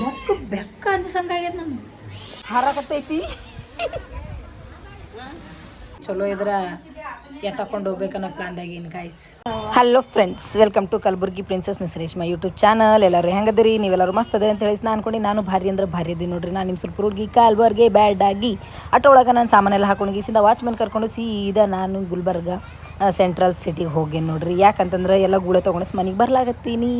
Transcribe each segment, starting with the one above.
ಬೆಕ್ಕು ಬೆಕ್ಕ ಅನ್ಸಂಗಾಗ್ಯದ ನಾನು ಹಾರಾಕತ್ತೈತಿ ಚಲೋ ಇದ್ರ ಎತ್ತಕೊಂಡು ಹೋಗ್ಬೇಕನ್ನೋ ಪ್ಲಾನ್ದಾಗ ಏನು guys hello friends welcome to Kalaburagi princess miss Reshma YouTube channel ಎಲ್ಲರೂ ಹೆಂಗದಿರಿ? ನೀವೆಲ್ಲರೂ ಮಸ್ತ್ ಅದೇ ಅಂತ ಹೇಳಿ ನಾನು ಅನ್ಕೊಂಡು ನಾನು ಭಾರಿ ಅಂದ್ರೆ ಭಾರಿ ಅದಿ ನೋಡ್ರಿ. ನಾನು ನಿಮ್ಮ ಸ್ವಲ್ಪ ಹುಡುಗಿ ಕಾಲ್ಬರ್ಗೆ ಬ್ಯಾಡ್ ಆಗಿ ಆಟೋ ಒಳಗೆ ನಾನು ಸಾಮಾನೆಲ್ಲ ಹಾಕೊಂಡು ಗೀಸಿಂದ ವಾಚ್ಮನ್ ಕರ್ಕೊಂಡು ಸೀದಾ ನಾನು ಗುಲ್ಬರ್ಗ. ಸೆಂಟ್ರಲ್ ಸಿಟಿಗೆ ಹೋಗಿ ನೋಡ್ರಿ. ಯಾಕಂತಂದ್ರೆ ಎಲ್ಲ ಗೂಳೆ ತೊಗೊಂಡಿಸ್ ಮನೆಗೆ ಬರ್ಲಾಗತ್ತೀನಿ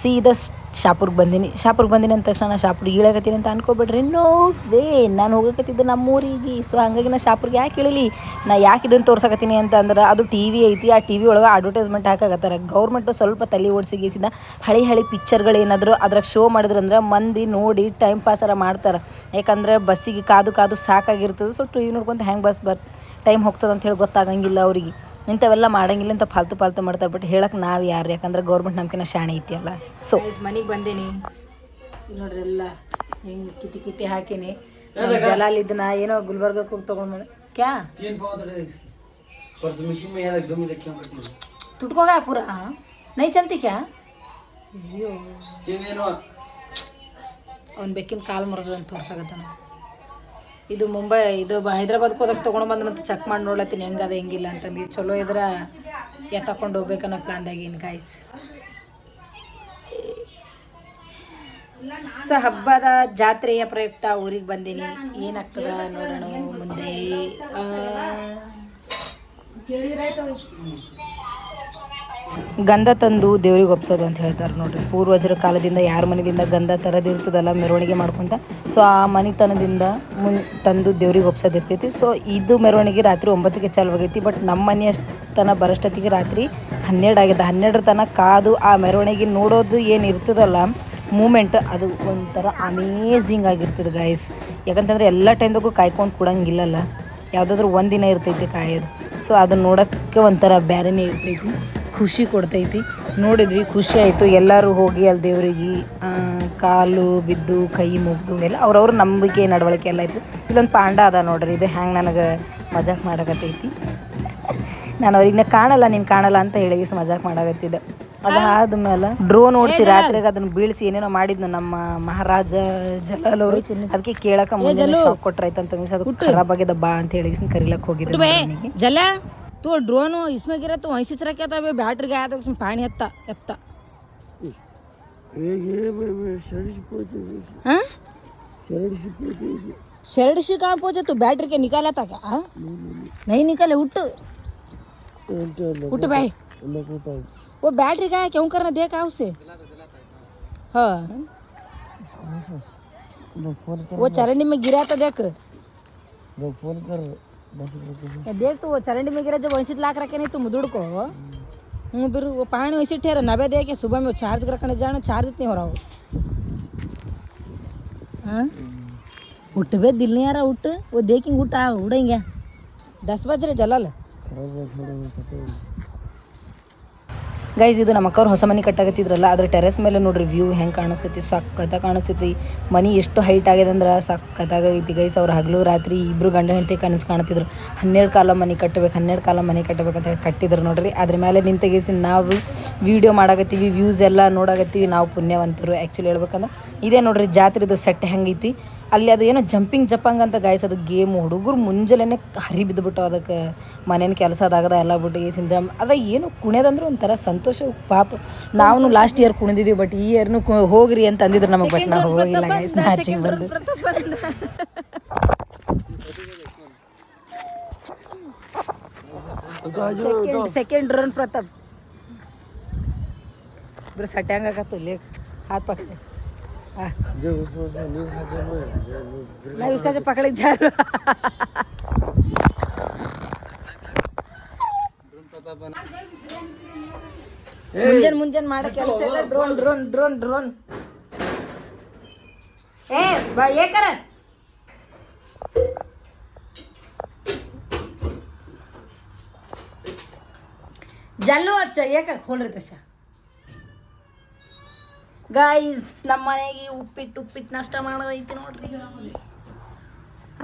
ಸೀದಾ ಶಾಪುರ್ಗೆ ಬಂದೀನಿ. ಶಾಪುರ್ಗೆ ಬಂದೀನಿ ಅಂದ ತಕ್ಷಣ ನಾನು ಶಾಪುರ್ಗೆ ಇಳಾಗತ್ತೀನಿ ಅಂತ ಅನ್ಕೋಬೇಡ್ರಿ. ನೋ ವೇ, ನಾನು ಹೋಗಕತ್ತಿದ್ದೆ ನಮ್ಮೂರಿಗೆ. ಸೊ ಹಂಗಾಗಿ ನಾ ಶಾಪುರ್ಗೆ ಯಾಕೆ ಇಳಿಲಿ? ನಾ ಯಾಕೆ ಇದನ್ನು ತೋರ್ಸಕತ್ತೀನಿ ಅಂತ ಅಂದ್ರೆ ಅದು ಟಿ ವಿ ಐತಿ. ಆ ಟಿ ವಿ ಒಳಗೆ ಅಡ್ವರ್ಟೈಸ್ಮೆಂಟ್ ಹಾಕಾಕತ್ತಾರ. ಗೌರ್ಮೆಂಟ್ ಸ್ವಲ್ಪ ತಲೆ ಓಡಿಸಿ ಗೀಸಿದ ಹಳಿ ಹಳಿ ಪಿಕ್ಚರ್ಗಳು ಏನಾದರೂ ಅದ್ರಾಗ ಶೋ ಮಾಡಿದ್ರಂದ್ರೆ ಮಂದಿ ನೋಡಿ ಟೈಮ್ ಪಾಸರ ಮಾಡ್ತಾರೆ. ಯಾಕಂದ್ರೆ ಬಸ್ಸಿಗೆ ಕಾದು ಕಾದು ಸಾಕಾಗಿರ್ತದೆ. ಸೊ ಟಿ ವಿ ನೋಡ್ಕೊಂತ ಹೆಂಗೆ ಬಸ್ ಬರ್ ಟೈಮ್ ಹೋಗ್ತದಂತ ಹೇಳಿ ಗೊತ್ತಾಗಂಗಿಲ್ಲ ಅವರಿಗೆ. ಇಂಥವೆಲ್ಲ ಮಾಡಂಗಿಲ್ಲ ಅಂತ ಫಾಲ್ತು ಫಾಲ್ತು ಮಾಡ್ತಾರೆ ಬಟ್ ಹೇಳಕ್ಕೆ ನಾವು ಯಾರು ಯಾಕಂದ್ರೆ ಗೌರ್ಮೆಂಟ್ ನಮ್ಕಿನ ಶಾಣೆ ಐತಿ ಅಲ್ಲ. ಸೊ ಮನೆಗೆ ಬಂದೇನಿ. ನೋಡ್ರಿ ಎಲ್ಲ ಕಿತಿ ಕಿತಿ ಹಾಕಿನಿ. ಜಲಾಲ್ ಇದನ್ನ ಏನೋ ಗುಲ್ಬರ್ಗಕ್ಕೆ ಹೋಗಿ ತೊಗೊಂಡು ಕ್ಯಾ? ತುಟ್ಕೋಗ ಪೂರ? ನೈ ಚಲ್ತಿ ಕ್ಯಾ? ಅಯ್ಯೋ. ಅವ್ನು ಬೆಕ್ಕಿನ ಕಾಲು ಮುರಿದಂತ ತೋರ್ಸಾಗತ್ತಾನ ಇದು ಮುಂಬೈ, ಇದು ಹೈದ್ರಾಬಾದ್ಗೆ ಹೋದಾಗ ತೊಗೊಂಡು ಬಂದನಂತ ಚೆಕ್ ಮಾಡಿ ನೋಡ್ಲತ್ತೀನಿ. ಹೆಂಗದ ಹೆಂಗಿಲ್ಲ ಅಂತಂದು. ಚಲೋ ಇದ್ರ ತಕೊಂಡು ಹೋಗ್ಬೇಕನ್ನೋ ಪ್ಲಾನ್ದಾಗ ಏನು ಗಾಯ್ಸ್ ಸೊ ಹಬ್ಬದ ಜಾತ್ರೆಯ ಪ್ರಯುಕ್ತ ಊರಿಗೆ ಬಂದೀನಿ. ಏನಾಗ್ತದ ನೋಡೋಣ ಮುಂದೆ. ಗಂಧ ತಂದು ದೇವ್ರಿಗೆ ಒಪ್ಸೋದು ಅಂತ ಹೇಳ್ತಾರೆ ನೋಡ್ರಿ. ಪೂರ್ವಜರ ಕಾಲದಿಂದ ಯಾರ ಮನೆಯಿಂದ ಗಂಧ ತರದಿರ್ತದಲ್ಲ ಮೆರವಣಿಗೆ ಮಾಡ್ಕೊಂತ ಸೊ ಆ ಮನೆತನದಿಂದ ಮುನ್ ತಂದು ದೇವ್ರಿಗೆ ಒಪ್ಸೋದಿರ್ತೈತಿ ಸೊ ಇದು ಮೆರವಣಿಗೆ ರಾತ್ರಿ ಒಂಬತ್ತಿಗೆ ಚಾಲುವಾಗೈತಿ ಬಟ್ ನಮ್ಮ ಮನೆ ತನ ಬರಷ್ಟೊತ್ತಿಗೆ ರಾತ್ರಿ ಹನ್ನೆರಡು ಆಗಿದೆ. ಹನ್ನೆರಡರ ತನಕ ಕಾದು ಆ ಮೆರವಣಿಗೆ ನೋಡೋದು ಏನು ಇರ್ತದಲ್ಲ, ಮೂಮೆಂಟ್ ಅದು ಒಂಥರ ಅಮೇಝಿಂಗ್ ಆಗಿರ್ತದೆ ಗಾಯ್ಸ್ ಯಾಕಂತಂದ್ರೆ ಎಲ್ಲ ಟೈಮ್ದಾಗೂ ಕಾಯ್ಕೊಂಡು ಕೊಡಂಗಿಲ್ಲಲ್ಲ. ಯಾವುದಾದ್ರೂ ಒಂದಿನ ಇರ್ತೈತಿ ಕಾಯೋದು. ಸೊ ಅದನ್ನು ನೋಡೋಕ್ಕೆ ಒಂಥರ ಬೇರೆನೇ ಇರ್ತೈತಿ. ಖುಷಿ ಕೊಡ್ತೈತಿ. ನೋಡಿದ್ವಿ ಖುಷಿ ಆಯಿತು. ಎಲ್ಲರೂ ಹೋಗಿ ಅಲ್ಲಿ ದೇವರಿಗೆ ಕಾಲು ಬಿದ್ದು ಕೈ ಮುಗ್ದು ಎಲ್ಲ ಅವ್ರವ್ರ ನಂಬಿಕೆ ನಡವಳಿಕೆ ಎಲ್ಲ ಇತ್ತು. ಇಲ್ಲೊಂದು ಪಾಂಡ ಅದ ನೋಡ್ರಿ ಇದು ಹ್ಯಾಂಗೆ ನನಗೆ ಮಜಾಕ್ ಮಾಡಕತ್ತೈತಿ. ನಾನು ಅವ್ರಿಗೆ ಕಾಣಲ್ಲ ನೀನು ಕಾಣಲ್ಲ ಅಂತ ಹೇಳಿ ಮಜಾಕ್ ಮಜಾಕ್ ಅದಾದ ಅದಾದ್ಮೇಲೆ ಡ್ರೋನ್ ಓಡಿಸಿ ರಾತ್ರಿಗೆ ಅದನ್ನ ಬೀಳಿಸಿ ಏನೇನೋ ಮಾಡಿದ್ನು ನಮ್ಮ ಮಹಾರಾಜ ಜಲಾಲ್ ಅವರು. ಅದಕ್ಕೆ ಕೇಳಕ ಮುಂದೆ ಶಾಕ್ ಕೊಟ್ರಾಯ್ತು ಅಂತ ಅದು ಖರಾಬ್ ಆಗ್ಯದ ಬಾ ಅಂತ ಹೇಳಿ ಕರಿಲಕ್ ಹೋಗಿದ್ದೆ जला तो ड्रोन इसमें गिरा तो वहीं से चला क्या था बैटरी गया था उसमें पानी हत्ता हत्ता हाँ? शरड से कहाँ पहुँचे? तो बैटरी के निकाला था क्या? हाँ? नहीं निकाले उठ। उठ भाई। वो बैटरी का है क्यों करना? देखा उसे। हाँ। वो चरणी में गिरा था देख। फ़ोन कर। देख तो वो चरंडी में गिरा, जब वैसे लाख रखे नहीं तो मुदुड़ को हूँ। फिर वो पानी वैसे ठहरा नबे दे के सुबह में चार्ज रखने जाना चार्ज इतनी हो रहा हो हाँ? उठ बे दिल नहीं आ रहा, उठ। वो देखेंगे उठ उड़ेंगे। दस बज रहे, जलाल। ಗೈಸ್ ಇದು ನಮ್ಮ ಅಕ್ಕವ್ರು ಹೊಸ ಮನೆ ಕಟ್ಟಾಕತ್ತಿದ್ರಲ್ಲ ಅದ್ರ ಟೆರೆಸ್ ಮೇಲೆ ನೋಡ್ರಿ ವ್ಯೂ ಹೆಂಗೆ ಕಾಣಿಸ್ತೈತಿ ಸಕ್ಕತ್ತ ಕಾಣಿಸ್ತೈತಿ. ಮನೆ ಎಷ್ಟು ಹೈಟ್ ಆಗಿದೆ ಅಂದ್ರೆ ಸಕ್ಕತ್ತಾಗೈತಿ ಗೈಸ್ ಅವ್ರು ಹಗಲು ರಾತ್ರಿ ಇಬ್ಬರು ಗಂಡ ಹೆಂಡತಿ ಕನಸು ಕಾಣ್ತಿದ್ರು. ಹನ್ನೆರಡು ಕಾಲ ಮನೆ ಕಟ್ಟಬೇಕು, ಹನ್ನೆರಡು ಕಾಲ ಮನೆ ಕಟ್ಟಬೇಕು ಹೇಳಿ ಕಟ್ಟಿದ್ರು ನೋಡ್ರಿ. ಅದ್ರ ಮೇಲೆ ನಿಂತಗೇಸಿ ನಾವು ವಿಡಿಯೋ ಮಾಡಾಕತ್ತೀವಿ ವ್ಯೂಸ್ ಎಲ್ಲ ನೋಡಾಕತ್ತೀವಿ. ನಾವು ಪುಣ್ಯವಂತರು. ಆ್ಯಕ್ಚುಲಿ ಹೇಳ್ಬೇಕಂದ್ರೆ, ಇದೇ ನೋಡ್ರಿ ಜಾತ್ರೆದು ಸೆಟ್ ಹೆಂಗೈತಿ. ಅಲ್ಲಿ ಅದು ಏನೋ ಜಂಪಿಂಗ್ ಜಪಂಗ್ ಅಂತ ಗಾಯ್ಸ್ ಅದು ಗೇಮ್ ಹುಡುಗರು ಮುಂಜಾನೆ ಹರಿ ಬಿದ್ದುಬಿಟ್ಟು ಅದಕ್ಕೆ. ಮನೇನ ಕೆಲಸ ಅದಾಗದ ಎಲ್ಲ ಬಿಟ್ಟು ಈ ಸಿಂಧ ಅದ್ರ ಏನು ಕುಣಿಯೋದಂದ್ರೆ ಒಂಥರ ಸಂತೋಷ ಪಾಪ. ನಾವು ಲಾಸ್ಟ್ ಇಯರ್ ಕುಣಿದಿದ್ದೀವಿ ಬಟ್ ಈ ಇಯರ್ನು ಹೋಗ್ರಿ ಅಂತ ಅಂದಿದ್ರು ನಮಗೆ ಬಟ್ ನಾವು ಹೋಗಿಲ್ಲ ಗಾಯ್ಸ್ ನಾಚಿಗೆ ಬಂದು. ಸೆಕೆಂಡ್ ರನ್ ಪ್ರತಾಪ್ ಇಬ್ರು ಸಟ್ಯಾಂಗ್ ಆಗತ್ತೆ ಲೇಕ್ ಹಾತ್ ಪಕಡೆ ಹಾಂ जो उसमें से नहीं खाते मैं मैं उसका जो पकड़े जा रहा ಮುಂಜಾನೆ ಮುಂಜಾನೆ ಮಾಡೋ ಕೆಲಸ ಇದೆ ಡ್ರೋನ್ ಡ್ರೋನ್ ಡ್ರೋನ್ ಡ್ರೋನ್ ಏ ಬಾ ಏಕರ ಜಲ್ಲು ಅಚ್ಚ ಏಕ ಖೋಲ್ರಿ ದಶ ಗಾಯ್ಸ್ ನಮ್ಮ ಮನೆಗೆ ಉಪ್ಪಿಟ್ಟು ಉಪ್ಪಿಟ್ಟು ನಷ್ಟ ಮಾಡೋದೈತಿ ನೋಡ್ರಿ.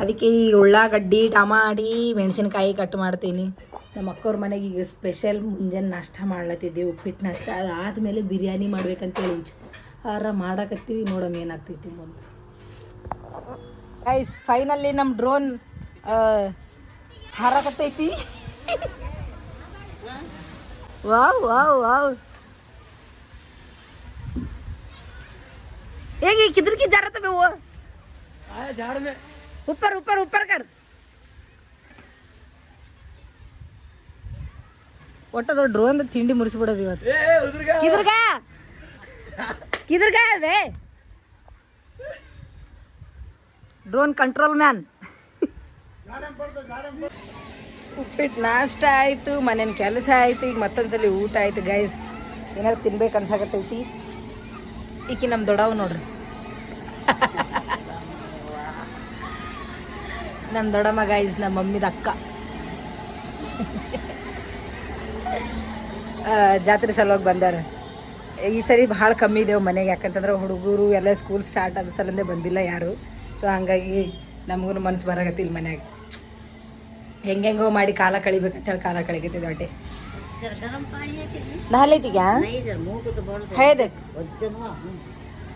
ಅದಕ್ಕೆ ಈ ಉಳ್ಳಾಗಡ್ಡಿ ಟಮಾಟಿ ಮೆಣಸಿನ್ಕಾಯಿ ಕಟ್ ಮಾಡ್ತೀನಿ. ನಮ್ಮ ಅಕ್ಕವ್ರ ಮನೆಗೆ ಈಗ ಸ್ಪೆಷಲ್ ಮುಂಜಾನೆ ನಾಷ್ಟ ಮಾಡ್ಲತ್ತಿದ್ದೀವಿ ಉಪ್ಪಿಟ್ಟು ನಾಷ್ಟ. ಅದಾದಮೇಲೆ ಬಿರಿಯಾನಿ ಮಾಡ್ಬೇಕಂತೇಳಿ ವಿಚ ಹಾರ ಮಾಡಕತ್ತೀವಿ ನೋಡಮ್ ಏನಾಗ್ತೈತಿ ಮುಂದೆ. ಗೈಸ್ ಫೈನಲ್ಲಿ ನಮ್ಮ ಡ್ರೋನ್ ಹಾರಕತ್ತೈತಿ. ವಾವ್ ವಾವ್ ವಾವ್ ಹೇಗೆ किधर जा रहा था वो आया झाड़ में ऊपर ऊपर ऊपर कर ಒಟ್ಟದ ಡ್ರೋನ್ ತಿಂಡಿ ಮುರಿಸ್ಬಿಡೋದು ಇವತ್ತು ए ए, उधर का किधर का किधर का है बे ಡ್ರೋನ್ ಕಂಟ್ರೋಲ್ ಮ್ಯಾನ್ ಉಪ್ಪಿಟ್ಟು ನಾಷ್ಟ ಆಯಿತು ಮನೇನ ಕೆಲಸ ಆಯ್ತು ಈಗ ಮತ್ತೊಂದ್ಸಲಿ ಊಟ ಆಯ್ತು ಗೈಸ್ ಏನಾರು ತಿನ್ಬೇಕು ಅನ್ಸಾಕತ್ತೈತಿ ಈಕಿ ನಮ್ಮ ದೊಡ್ಡವ್ ನೋಡ್ರಿ ನಮ್ಮ ದೊಡ್ಡ ಮಗ ಇಸ್ ನಮ್ಮ ಮಮ್ಮಿದ ಅಕ್ಕ. ಜಾತ್ರೆ ಸಲುವಾಗಿ ಬಂದಾರ. ಈ ಸರಿ ಭಾಳ ಕಮ್ಮಿ ಇದೆ ಮನೆಗೆ ಯಾಕಂತಂದ್ರೆ ಹುಡುಗರು ಎಲ್ಲ ಸ್ಕೂಲ್ ಸ್ಟಾರ್ಟ್ ಆದ ಸಲಂದೇ ಬಂದಿಲ್ಲ ಯಾರು. ಸೊ ಹಾಗಾಗಿ ನಮಗೂ ಮನ್ಸು ಬರಾಕತ್ತಿಲ್ಲ ಮನ್ಯಾಗ. ಹೆಂಗೆಂಗೋ ಮಾಡಿ ಕಾಲ ಕಳಿಬೇಕಂತ ಹೇಳಿ ಕಾಲ ಕಳಿಗತ್ತಿದ್ದೆ ದೊಡ್ಡ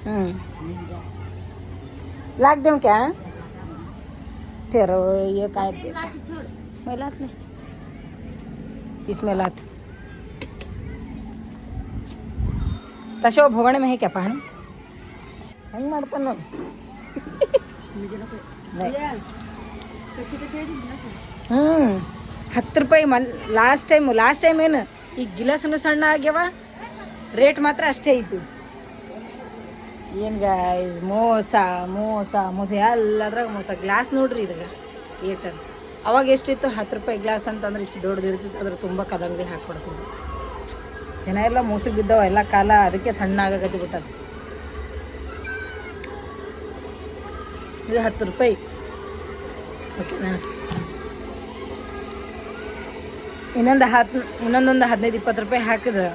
ಹ್ಞೂ हम्म लाग देऊ क्या तेरा ये काय ते मैं लात नहीं इसमें लात तशा भोगणे में है क्या पाणी ಹೆಂಗೆ ಮಾಡ್ತಾನ ನೋಡಿ ಹ್ಞೂ ಹತ್ತು ರೂಪಾಯಿ Mann last time last time ಏನು ಈ ಗಿಲಾಸನು ಸಣ್ಣ ಆಗ್ಯಾವ ರೇಟ್ ಮಾತ್ರ ಅಷ್ಟೇ ಐತಿ ಏನು ಗಾಯ್ಸ್ ಮೋಸ ಮೋಸ ಮೋಸ, ಎಲ್ಲದ್ರಾಗ ಮೋಸ. ಗ್ಲಾಸ್ ನೋಡ್ರಿ ಇದಾಗ ಏಟರ್ ಅವಾಗ ಎಷ್ಟಿತ್ತು? ಹತ್ತು ರೂಪಾಯಿ ಗ್ಲಾಸ್ ಅಂತಂದ್ರೆ ಇಷ್ಟು ದೊಡ್ಡದು ಇರ್ತಿತ್ತು. ಅದ್ರ ತುಂಬ ಕದಂಗಡಿ ಹಾಕ್ಬಿಡ್ತಿದ್ವಿ ಜನ ಎಲ್ಲ ಮೋಸಕ್ಕೆ ಬಿದ್ದವ, ಎಲ್ಲ ಕಾಲ ಅದಕ್ಕೆ ಸಣ್ಣ ಆಗಕತ್ತಿ ಬಿಟ್ಟದ್ದು ಇದು ಹತ್ತು ರೂಪಾಯಿ. ಓಕೆನಾ ಇನ್ನೊಂದು ಹತ್ತು, ಇನ್ನೊಂದೊಂದು ಹದಿನೈದು, ಇಪ್ಪತ್ತು ರೂಪಾಯಿ ಹಾಕಿದ್ರೆ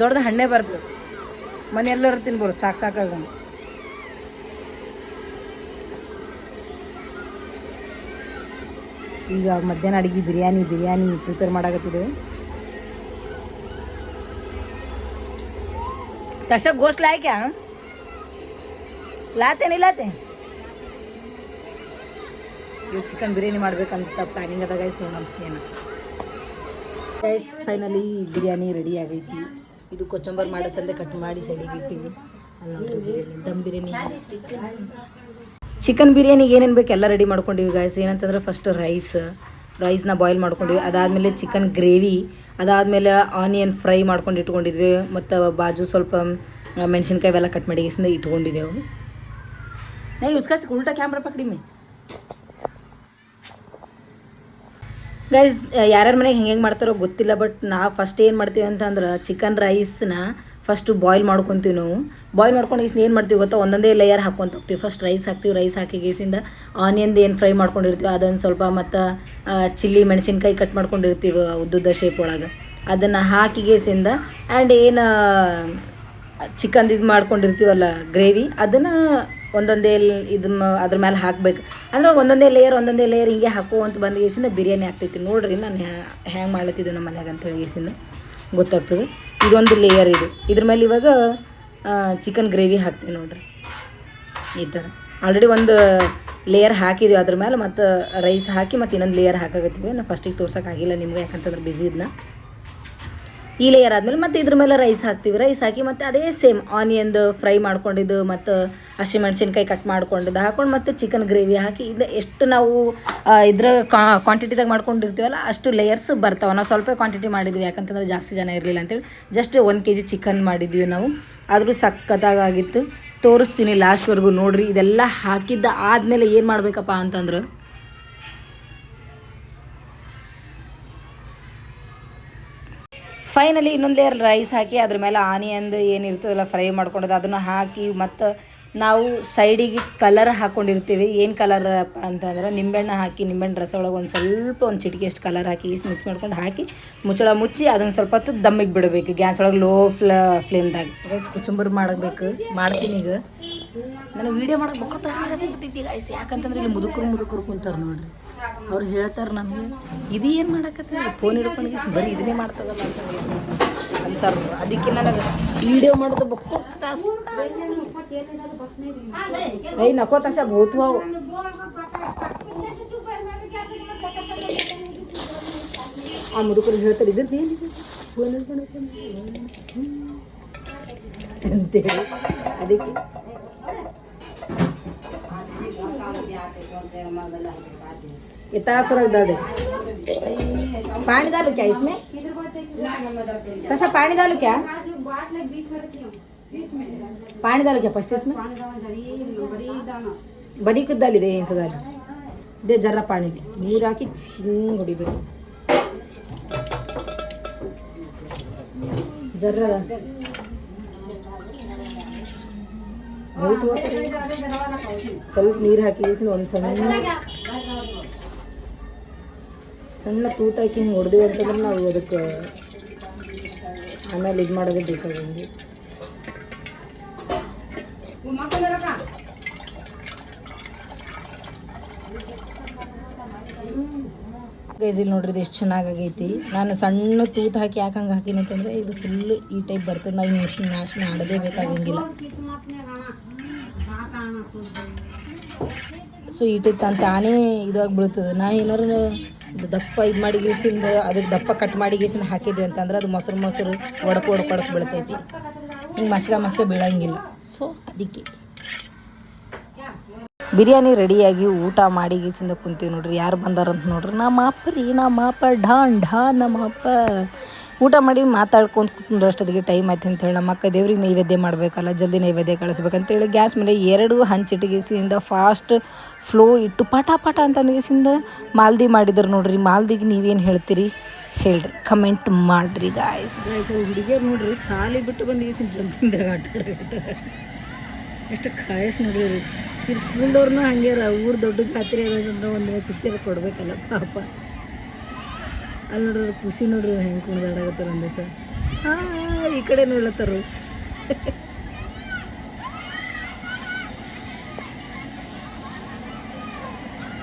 ದೊಡ್ಡದು ಹಣ್ಣೆ ಬರ್ತದೆ. ಮನೆಯೆಲ್ಲರ ತಿನ್ಬೋದು, ಸಾಕು ಸಾಕಾಗ ಈಗ ಮಧ್ಯಾಹ್ನ ಅಡುಗೆ ಬಿರಿಯಾನಿ ಬಿರಿಯಾನಿ ಪ್ರಿಪೇರ್ ಮಾಡಾಕತ್ತಿದ್ದೆವು. ತರ್ಷಕ್ ಗೋಸ್ಟ್ ಲಾಯ ಕ್ಯಾ ಲಾತೆ ನೀ ಚಿಕನ್ ಬಿರಿಯಾನಿ ಮಾಡ್ಬೇಕಂತ ಪ್ಲಾನಿಂಗ್ ಅದಾಗ ಗೈಸ್ ನೋಡಂತೀನಿ ಗೈಸ್ ಫೈನಲಿ ಬಿರಿಯಾನಿ ರೆಡಿ ಆಗೈತಿ. ಇದು ಕೊಚ್ಚಂಬರ್ ಮಾಡೋ ಸಂದೆ ಕಟ್ ಮಾಡಿ ಸೈಡಿಗೆ ಇಟ್ಟಿವಿ. ದಮ್ ಬಿರಿಯಾನಿ. ಚಿಕನ್ ಬಿರಿಯಾನಿಗೆ ಏನೇನು ಬೇಕು ಎಲ್ಲ ರೆಡಿ ಮಾಡ್ಕೊಂಡಿವಿ ಗಾಯ್ಸ್ ಏನಂತಂದ್ರೆ ಫಸ್ಟ್ ರೈಸ್ ರೈಸ್ನ ಬಾಯ್ಲ್ ಮಾಡ್ಕೊಂಡಿವಿ. ಅದಾದಮೇಲೆ ಚಿಕನ್ ಗ್ರೇವಿ ಅದಾದಮೇಲೆ ಆನಿಯನ್ ಫ್ರೈ ಮಾಡ್ಕೊಂಡು ಇಟ್ಕೊಂಡಿದ್ವಿ. ಮತ್ತು ಬಾಜು ಸ್ವಲ್ಪ ಮೆಣಸಿನ್ಕಾಯಿ ಎಲ್ಲ ಕಟ್ ಮಾಡಿ ಇಟ್ಕೊಂಡಿದ್ದೆವು. ಇಟ್ಕೊಂಡಿದ್ದೆವು ಯೂಸ್ ಉಸ್ಕಾ ಉಲ್ಟಾ ಕ್ಯಾಮ್ರಾ ಪಕಡಿ ಗೈಸ್ ಯಾರ್ಯಾರ ಮನೆಗೆ ಹೆಂಗೆ ಹೆಂಗೆ ಮಾಡ್ತಾರೋ ಗೊತ್ತಿಲ್ಲ ಬಟ್ ನಾವು ಫಸ್ಟ್ ಏನು ಮಾಡ್ತೀವಿ ಅಂತಂದ್ರೆ ಚಿಕನ್ ರೈಸ್ನ ಫಸ್ಟು ಬಾಯ್ಲ್ ಮಾಡ್ಕೊತೀವಿ ನಾವು. ಬಾಯ್ಲ್ ಮಾಡ್ಕೊಂಡು ಗೇಸಿಂದ ಏನು ಮಾಡ್ತೀವಿ ಗೊತ್ತಾ? ಒಂದೊಂದೇ ಲೇಯರ್ ಹಾಕ್ಕೊಂತ ಹೋಗ್ತೀವಿ. ಫಸ್ಟ್ ರೈಸ್ ಹಾಕ್ತೀವಿ. ರೈಸ್ ಹಾಕಿ ಗೀಸಿಂದ ಆನಿಯನ್ದು ಏನು ಫ್ರೈ ಮಾಡ್ಕೊಂಡಿರ್ತೀವಿ, ಅದೊಂದು ಸ್ವಲ್ಪ ಮತ್ತು ಚಿಲ್ಲಿ ಮೆಣಸಿನ್ಕಾಯಿ ಕಟ್ ಮಾಡ್ಕೊಂಡಿರ್ತೀವಿ ಉದ್ದುದ್ದ ಶೇಪ್ ಒಳಗೆ. ಅದನ್ನು ಹಾಕಿ ಗೇಸಿಂದ ಆ್ಯಂಡ್ ಏನು ಚಿಕನ್ ಇದು ಮಾಡ್ಕೊಂಡಿರ್ತೀವಲ್ಲ ಗ್ರೇವಿ ಅದನ್ನು ಒಂದೊಂದೇ ಇದು ಅದ್ರ ಮೇಲೆ ಹಾಕ್ಬೇಕು. ಅಂದ್ರೆ ಒಂದೊಂದೇ ಲೇಯರ್ ಒಂದೊಂದೇ ಲೇಯರ್ ಹಿಂಗೆ ಹಾಕೋ ಅಂತ ಬಂದ ಗೇಸಿಂದ ಬಿರಿಯಾನಿ ಆಗ್ತೈತಿ. ನೋಡ್ರಿ ನಾನು ಹ್ಯಾಂಗೆ ಮಾಡ್ಲತ್ತಿದ್ದು ನಮ್ಮ ಮನ್ಯಾಗ ಅಂತ ಗೇಸಿಂದ ಗೊತ್ತಾಗ್ತದೆ. ಇದೊಂದು ಲೇಯರ್ ಇದು. ಇದ್ರ ಮೇಲೆ ಇವಾಗ ಚಿಕನ್ ಗ್ರೇವಿ ಹಾಕ್ತೀವಿ ನೋಡ್ರಿ. ಈ ಥರ ಆಲ್ರೆಡಿ ಒಂದು ಲೇಯರ್ ಹಾಕಿದ್ವಿ ಅದ್ರ ಮೇಲೆ ಮತ್ತು ರೈಸ್ ಹಾಕಿ ಮತ್ತು ಇನ್ನೊಂದು ಲೇಯರ್ ಹಾಕಾಗತ್ತೀವಿ ನಾನು ಫಸ್ಟಿಗೆ ತೋರ್ಸೋಕ್ಕಾಗಿಲ್ಲ ನಿಮ್ಗೆ ಯಾಕಂತಂದ್ರೆ ಬಿಸಿ ಇದ್ನ. ಈ ಲೇಯರ್ ಆದಮೇಲೆ ಮತ್ತೆ ಇದ್ರ ಮೇಲೆ ರೈಸ್ ಹಾಕ್ತೀವಿ. ರೈಸ್ ಹಾಕಿ ಮತ್ತು ಅದೇ ಸೇಮ್ ಆನಿಯನ್ದು ಫ್ರೈ ಮಾಡ್ಕೊಂಡಿದ್ದು, ಮತ್ತು ಹಸಿಮೆಣ್ಸಿನ್ಕಾಯಿ ಕಟ್ ಮಾಡ್ಕೊಂಡಿದ್ದು, ಹಾಕೊಂಡು ಮತ್ತೆ ಚಿಕನ್ ಗ್ರೇವಿ ಹಾಕಿ ಇದು ಎಷ್ಟು ನಾವು ಇದ್ರ ಕ್ವಾಂಟಿಟಿದಾಗ ಮಾಡ್ಕೊಂಡಿರ್ತೀವಲ್ಲ, ಅಷ್ಟು ಲೇಯರ್ಸ್ ಬರ್ತಾವೆ. ನಾವು ಸ್ವಲ್ಪ ಕ್ವಾಂಟಿಟಿ ಮಾಡಿದ್ವಿ. ಯಾಕಂತಂದ್ರೆ ಜಾಸ್ತಿ ಜನ ಇರಲಿಲ್ಲ ಅಂತೇಳಿ. ಜಸ್ಟ್ ಒಂದು ಕೆ ಜಿ ಚಿಕನ್ ಮಾಡಿದ್ವಿ ನಾವು. ಆದರೂ ಸಖತ್ತಾಗಿತ್ತು ತೋರಿಸ್ತೀನಿ ಲಾಸ್ಟ್ವರೆಗೂ ನೋಡಿರಿ. ಇದೆಲ್ಲ ಹಾಕಿದ್ದ ಆದಮೇಲೆ ಏನು ಮಾಡಬೇಕಪ್ಪ ಅಂತಂದ್ರೆ ಫೈನಲಿ ಇನ್ನೊಂದು ಲೇಯರ್ ರೈಸ್ ಹಾಕಿ ಅದ್ರ ಮೇಲೆ ಆನಿಯನ್ದು ಏನಿರ್ತದಲ್ಲ ಫ್ರೈ ಮಾಡ್ಕೊಂಡದ ಅದನ್ನು ಹಾಕಿ ಮತ್ತು ನಾವು ಸೈಡಿಗೆ ಕಲರ್ ಹಾಕ್ಕೊಂಡಿರ್ತೀವಿ ಏನು ಕಲರ್ ಅಂತಂದ್ರೆ ನಿಂಬೆಹಣ್ಣು ಹಾಕಿ, ನಿಂಬೆಹಣ್ಣು ರಸ ಒಳಗೆ ಒಂದು ಸ್ವಲ್ಪ ಒಂದು ಚಿಟಿಕೆ ಎಷ್ಟು ಕಲರ್ ಹಾಕಿ ಮಿಕ್ಸ್ ಮಾಡ್ಕೊಂಡು ಹಾಕಿ ಮುಚ್ಚಳ ಮುಚ್ಚಿ ಅದನ್ನು ಸ್ವಲ್ಪ ಹೊತ್ತು ದಮ್ಮಿಗೆ ಬಿಡಬೇಕು. ಗ್ಯಾಸ್ ಒಳಗೆ ಲೋ ಫ್ಲ ಫ್ಲೇಮ್ದಾಗ ಕುಚುಂಬರ್ ಮಾಡಬೇಕು ಮಾಡ್ತೀನಿ ಈಗ. ನನಗೆ ವಿಡಿಯೋ ಮಾಡೋಕೆ ಮಕ್ಕಳು ತ್ರಾಸದೇ ಬಿಟ್ಟಿದ್ದೀಗ ಐಸ್ ಯಾಕಂತಂದ್ರೆ ಇಲ್ಲಿ ಮುದುಕರು ಮುದುಕರು ಕುಂತಾರೆ ನೋಡ್ರಿ. ಅವ್ರು ಹೇಳ್ತಾರೆ ನಮಗೆ, ಇದು ಏನು ಮಾಡಕತ್ತೆ? ಫೋನ್ ಹಿಡ್ಕೊಂಡು ಬರೀ ಇದನ್ನೇ ಮಾಡ್ತದಲ್ಲ ಅಂತ ಅದಕ್ಕೆ ನನಗೆ ವಿಡಿಯೋ ಮಾಡೋದು ಬೊಕ್ಕ ತ್ರಾಸು. ಐ ನಕೋ ತಸ ಬಹುತು ಆ ಮುದುಕರು ಹೇಳ್ತಾರೆ, ಇದ್ರದ್ದು ಏನಿದೆ ಫೋನ್ ಹಿಡ್ಕೊಂಡು ಅಂತೇಳಿ ಅದಕ್ಕೆ इतना सुरख दे पानी डालू क्या इसमें तसा पानी डालू क्या पानी डालू क्या फर्स्ट इसमें ಬರೀ ಕುದ್ದಾಲಿದೆ ಏನ್ಸದಲ್ಲಿ ಇದೇ ಜರ್ರ ಪಾಣಿ ನೀರು ಹಾಕಿ ಚಿಂಗ್ ಹೊಡಿಬೇಕು ಜರ್ರ ಸ್ವಲ್ಪ ನೀರು ಹಾಕಿ ಒಂದು ಸಣ್ಣ ಸಣ್ಣ ತೂತ ಹಾಕಿ ಹಿಂಗೆ ಹೊಡೆದಿವಿ ಅಂತಂದ್ರೆ ನಾವು ಅದಕ್ಕೆ ಆಮೇಲೆ ಇದು ಮಾಡೋದೇ ಬೇಕಾಗಿ ಇಲ್ಲಿ ನೋಡ್ರಿ ಇದು ಎಷ್ಟು ಚೆನ್ನಾಗೈತಿ ನಾನು ಸಣ್ಣ ತೂತು ಹಾಕಿ ಯಾಕೆ ಹಂಗೆ ಇದು ಫುಲ್ಲು ಈ ಟೈಪ್ ಬರ್ತದೆ. ನಾವು ಹಿಂಗೆ ನಾಶ ಮಾಡೋದೇ ಬೇಕಾಗಂಗಿಲ್ಲ ಸೊ ಇಟ್ಟು ತಾನು ತಾನೇ ಇದಾಗಿ ಬೀಳ್ತದೆ ನಾ ಏನಾರು ದಪ್ಪ ಇದು ಮಾಡಿ ಗೀಸಿಂದ ಅದಕ್ಕೆ ದಪ್ಪ ಕಟ್ ಮಾಡಿ ಗೀಸಿಂದ ಹಾಕಿದ್ವಿ ಅಂತಂದ್ರೆ ಅದು ಮೊಸರು ಮೊಸರು ಒಡಕು ಒಡಕು ಒಡಕು ಬೀಳ್ತೈತಿ. ಹಿಂಗೆ ಮಸ್ಕ ಮಸ್ಕ ಬೀಳಂಗಿಲ್ಲ. ಸೊ ಅದಕ್ಕೆ. ಬಿರಿಯಾನಿ ರೆಡಿಯಾಗಿ ಊಟ ಮಾಡಿ ಗೀಸಿಂದ ಕುಂತೀವಿ ನೋಡ್ರಿ. ಯಾರು ಬಂದಾರಂತ ನೋಡ್ರಿ. ನಮ್ಮ ಅಪ್ಪ ರೀ ನಮ್ಮ ಅಪ್ಪ ಢಾನ್ ಢಾ ನಮ್ಮ ಅಪ್ಪ ಊಟ ಮಾಡಿ ಮಾತಾಡ್ಕೊಂಡು ಕುತ್ಕೊಂಡ್ರೆ ಅಷ್ಟೊತ್ತಿಗೆ ಟೈಮ್ ಆಯ್ತು ಅಂತೇಳಿ ನಮ್ಮ ಅಕ್ಕ ದೇವ್ರಿಗೆ ನೈವೇದ್ಯ ಮಾಡಬೇಕಲ್ಲ, ಜಲ್ದಿ ನೈವೇದ್ಯ ಕಳಿಸ್ಬೇಕಂತೇಳಿ ಗ್ಯಾಸ್ ಮೇಲೆ ಎರಡು ಹಂಚಿಟ್ಟಿಗೆಸಿಂದ ಫಾಸ್ಟ್ ಫ್ಲೋ ಇಟ್ಟು ಪಾಠ ಪಟ ಅಂತಂದಿಗೆಸಿಂದ ಮಾಲ್ದಿ ಮಾಡಿದ್ರು ನೋಡ್ರಿ. ಮಾಲ್ದಿಗೆ ನೀವೇನು ಹೇಳ್ತೀರಿ? ಹೇಳ್ರಿ ಕಮೆಂಟ್ ಮಾಡ್ರಿ ಗಾಯ್ಸ್ ಹುಡುಗಿಯರು ನೋಡ್ರಿ, ಸಾಲಿ ಬಿಟ್ಟು ಬಂದಿಗಿಸಿ ಜಂಪಿಂದಾಗ ಆಟ ಎಷ್ಟು ಕಾಯಸ್ ನೋಡಿರಿ. ಈ ಸ್ಕೂಲ್ದವ್ರನ್ನೂ ಹಂಗೆ ಊರು ದೊಡ್ಡ ಜಾತ್ರೆ ಒಂದು ಸುತ್ತಿರ ಕೊಡ್ಬೇಕಲ್ಲ ಪಾಪ. ಅಲ್ಲಿ ನೋಡ್ರಿ ಖುಷಿ ನೋಡ್ರಿ, ಹೆಂಗೆ ಕುಣಿದಾಡಕತ್ತಾರ ಒಂದು ದಿವಸ ಹಾಂ, ಈ ಕಡೆ ನೋಡ್ಲತ್ತಾರ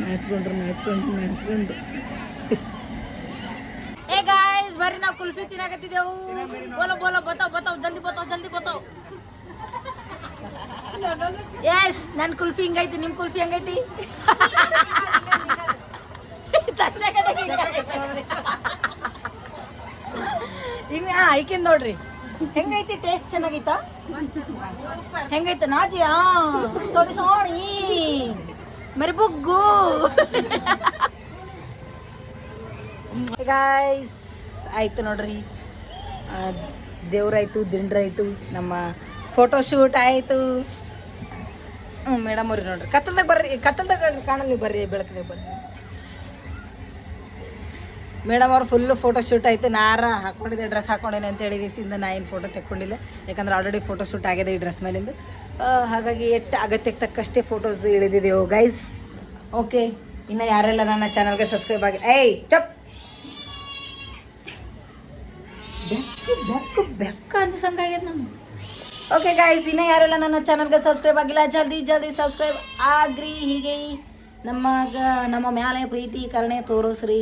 ನಾಚ್ಕೊಂಡ್ರು ಮ್ಯಾಚ್ಕೊಂಡ್ರು ಮ್ಯಾಚ್ಕೊಂಡು ಏ ಗಾಯ್ಸ್ ನಾವು ಕುಲ್ಫಿ ತಿನ್ನಾಕತ್ತಿದ್ದೆವು. ಬೋಲೋ ಬೋಲೋ ಬತಾವ್ ಬತಾವ್ ಜಲ್ದಿ ಬತಾವ್ ಜಲ್ದಿ ಬತಾವ್ ಎಸ್ ನನ್ನ ಕುಲ್ಫಿ ಹಿಂಗೈತಿ ನಿಮ್ಮ ಕುಲ್ಫಿ ಹೆಂಗೈತಿ? ಹಿಂಗ. ಐಕಿನ್ ನೋಡ್ರಿ. ಹೆಂಗೈತಿ ಟೇಸ್ಟ್ ಚೆನ್ನಾಗೈತ? ಹೆಂಗೈತ? ನಾಜಿ ಹಾ ಸೋಡಿ ಸೋಣಿ. ಮರಿ ಬುಗ್ಗು ಗಾಯ್ಸ್ ಆಯ್ತು ನೋಡ್ರಿ. ದೇವ್ರಾಯ್ತು, ದಿಂಡ್ರಾಯ್ತು, ನಮ್ಮ ಫೋಟೋ ಶೂಟ್ ಆಯಿತು. ಹ್ಞೂ ಮೇಡಮ್ ಅವ್ರಿ ನೋಡ್ರಿ. ಕತ್ತಲ್ದಾಗ ಬರ್ರಿ, ಕತ್ತಲ್ದಾಗ ಕಾಣಲ್ಲಿ ನೀವು ಬರ್ರಿ ಬೆಳಕಿನಾಗ ಬರ್ರಿ. ಮೇಡಮ್ ಅವ್ರು ಫುಲ್ಲು ಫೋಟೋ ಶೂಟ್ ಆಯಿತು. ನಾರ ಹಾಕೊಂಡಿದ್ದೆ ಡ್ರೆಸ್ ಹಾಕೊಂಡೇನೆ ಅಂತ ಹೇಳಿ ಇಂದ ನಾ ಏನು ಫೋಟೋ ತೆಕ್ಕೊಂಡಿಲ್ಲ. ಯಾಕಂದ್ರೆ ಆಲ್ರೆಡಿ ಫೋಟೋ ಶೂಟ್ ಆಗಿದೆ ಈ ಡ್ರೆಸ್ ಮೇಲಿಂದ. ಹಾಗಾಗಿ ಎಷ್ಟು ಅಗತ್ಯಕ್ಕೆ ತಕ್ಕಷ್ಟೇ ಫೋಟೋಸ್ ಇಳಿದಿದೆವು ಗೈಸ್ ಓಕೆ ಇನ್ನು ಯಾರೆಲ್ಲ ನನ್ನ ಚಾನಲ್ಗೆ ಸಬ್ಸ್ಕ್ರೈಬ್ ಆಗಿ ಏಯ್, ಚಪ್! ಬೆಕ್ಕು ಬೆಕ್ಕು, ಬೆಕ್ಕ ಅನ್ಸಂಗಾಗ್ಯದ ನಾನು ಓಕೆ ಗಾಯ್ಸ್ ಇನ್ನು ಯಾರೆಲ್ಲ ನನ್ನ ಚಾನಲ್ಗೆ ಸಬ್ಸ್ಕ್ರೈಬ್ ಆಗಿಲ್ಲ, ಜಲ್ದಿ ಜಲ್ದಿ ಸಬ್ಸ್ಕ್ರೈಬ್ ಆಗ್ರಿ. ಹೀಗೆ ನಮ್ಮ ನಮ್ಮ ಮ್ಯಾಲೆ ಪ್ರೀತಿ, ಕರುಣೆ ತೋರಿಸ್ರಿ.